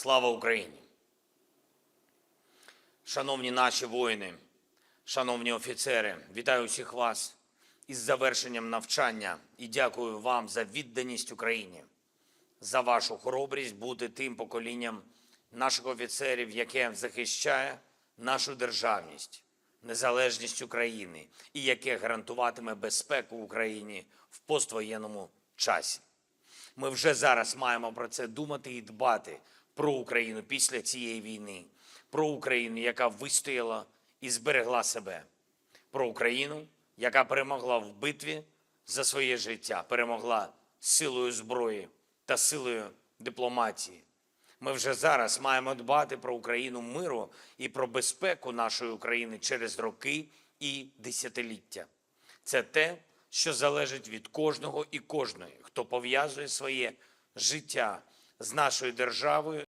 Слава Україні! Шановні наші воїни, шановні офіцери, вітаю всіх вас із завершенням навчання і дякую вам за відданість Україні, за вашу хоробрість бути тим поколінням наших офіцерів, яке захищає нашу державність, незалежність України і яке гарантуватиме безпеку Україні в поствоєнному часі. Ми вже зараз маємо про це думати і дбати про Україну після цієї війни, про Україну, яка вистояла і зберегла себе, про Україну, яка перемогла в битві за своє життя, перемогла силою зброї та силою дипломатії. Ми вже зараз маємо дбати про Україну миру і про безпеку нашої України через роки і десятиліття. Це те, що залежить від кожного і кожної, хто пов'язує своє життя з нашою державою